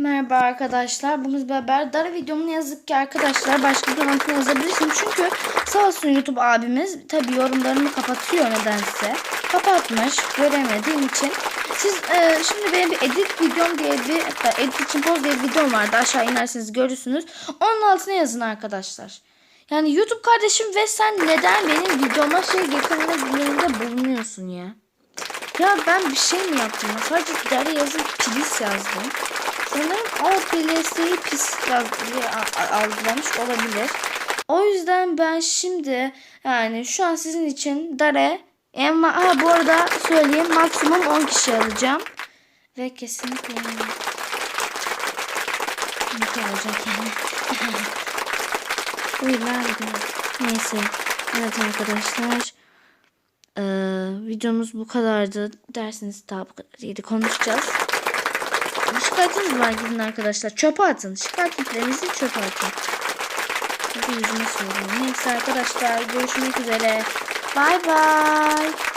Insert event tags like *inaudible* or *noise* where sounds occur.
Merhaba arkadaşlar. Bugün beraber dar videomu yazık ki arkadaşlar başka bir altına yazabilirsin. Çünkü sağ olsun YouTube abimiz tabi yorumlarımı kapatıyor nedense. Kapatmış göremediğim için. Siz e, şimdi benim bir edit videom diye bir hatta edit için poz diye bir videom vardı. Aşağı inerseniz görürsünüz. Onun altına yazın arkadaşlar. Yani YouTube kardeşim ve sen neden benim videoma şey getirmede bulunuyorsun ya? Ya ben bir şey mi yaptım? ya? Sadece idare yazıp pis yazdım. Sanırım o PLS'yi pis algılamış olabilir. O yüzden ben şimdi yani şu an sizin için Dare ama ha bu arada söyleyeyim maksimum 10 kişi alacağım. Ve kesinlikle. Ne olacak yani. Buyurlar *laughs* Neyse. Evet arkadaşlar. Ee, videomuz bu kadardı. Dersiniz daha bu kadar. Konuşacağız. Şikayetiniz var gidin arkadaşlar. Çöpe atın. Şikayetlerinizi çöpe atın. Hadi yüzüme söyleyeyim. Neyse arkadaşlar görüşmek üzere. Bay bay.